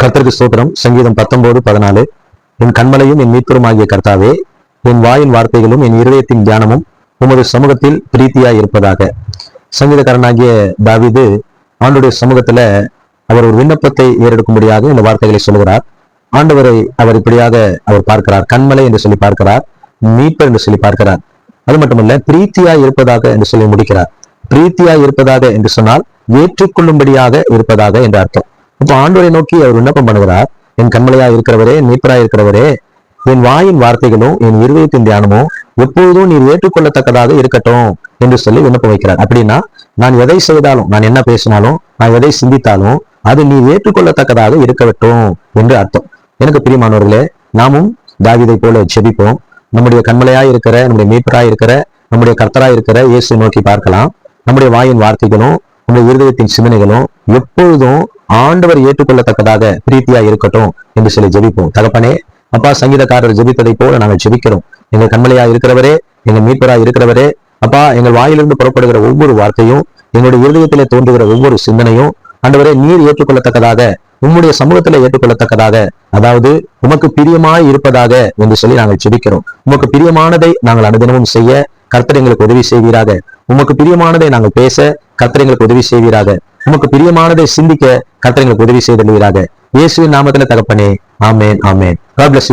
கர்த்தருக்கு ஸ்தோத்திரம். சங்கீதம் பத்தொன்பது பதினாலு. என் கண்மலையும் என் மீட்பரும் ஆகிய கர்த்தாவே என் வாயின் வார்த்தைகளும் என் இருதயத்தின் தியானமும் உமது சமூகத்தில் பிரீத்தியாய் இருப்பதாக சங்கீதக்காரனாகிய தாவிது ஆண்டுடைய சமூகத்துல அவர் ஒரு விண்ணப்பத்தை ஏறெடுக்கும்படியாக இந்த வார்த்தைகளை சொல்லுகிறார். ஆண்டவரை அவர் இப்படியாக அவர் பார்க்கிறார். கண்மலை என்று சொல்லி பார்க்கிறார். மீட்பர் என்று சொல்லி பார்க்கிறார். அது மட்டுமல்ல பிரீத்தியா இருப்பதாக என்று சொல்லி முடிக்கிறார். பிரீத்தியா இருப்பதாக என்று சொன்னால் ஏற்றுக்கொள்ளும்படியாக இருப்பதாக என்று அர்த்தம். இப்போ ஆண்டோரை நோக்கி அவர் விண்ணப்பம் பண்ணுகிறார். என் கண்மலையா இருக்கிறவரே என் மீட்பரா இருக்கிறவரே என் வாயின் வார்த்தைகளும் என் இருதயத்தின் தியானமும் எப்பொழுதும் நீர் ஏற்றுக்கொள்ளத்தக்கதாக இருக்கட்டும் என்று சொல்லி விண்ணப்பம் வைக்கிறார். அப்படின்னா நான் எதை செய்தாலும் நான் என்ன பேசினாலும் நான் எதை சிந்தித்தாலும் அது நீ ஏற்றுக்கொள்ளத்தக்கதாக இருக்கட்டும் என்று அர்த்தம். எனக்கு பிரியமானவர்களே நாமும் தாவிதை போல செபிப்போம் நம்முடைய கண்மலையாய் இருக்கிற நம்முடைய மீட்பராய் இருக்கிற நம்முடைய கர்த்தராய் இருக்கிற இயேசு நோக்கி பார்க்கலாம். நம்முடைய வாயின் வார்த்தைகளும் நம்முடைய இருதயத்தின் சிந்தனைகளும் எப்பொழுதும் ஆண்டவர் ஏற்றுக்கொள்ளத்தக்கதாக பிரீத்தியா இருக்கட்டும் என்று சொல்லி ஜெபிப்போம். தகப்பனே அப்பா சங்கீதக்காரர் ஜெபித்ததை போல நாங்கள் ஜெபிக்கிறோம். எங்கள் கண்மலையா இருக்கிறவரே எங்கள் மீட்பரா இருக்கிறவரே அப்பா எங்கள் வாயிலிருந்து புறப்படுகிற ஒவ்வொரு வார்த்தையும் எங்களுடைய இருதயத்திலே தோன்றுகிற ஒவ்வொரு சிந்தனையும் ஆண்டவரே நீர் ஏற்றுக்கொள்ளத்தக்கதாக உம்முடைய சமூகத்தில் ஏற்றுக்கொள்ளத்தக்கதாக அதாவது உமக்கு பிரியமாய் இருப்பதாக என்று சொல்லி நாங்கள் ஜெபிக்கிறோம். உமக்கு பிரியமானதை நாங்கள் அனுதினமும் செய்ய கர்த்தர் எங்களுக்கு உதவி செய்வீராக. உமக்கு பிரியமானதை நாங்கள் பேச கத்திரங்களுக்கு உதவி செய்வீராக. உமக்கு பிரியமானதை சிந்திக்க கத்திரங்களுக்கு உதவி செய்தல்வீராக இயேசுவின் நாமத்துல தகப்பனே ஆமேன் ஆமேன். God bless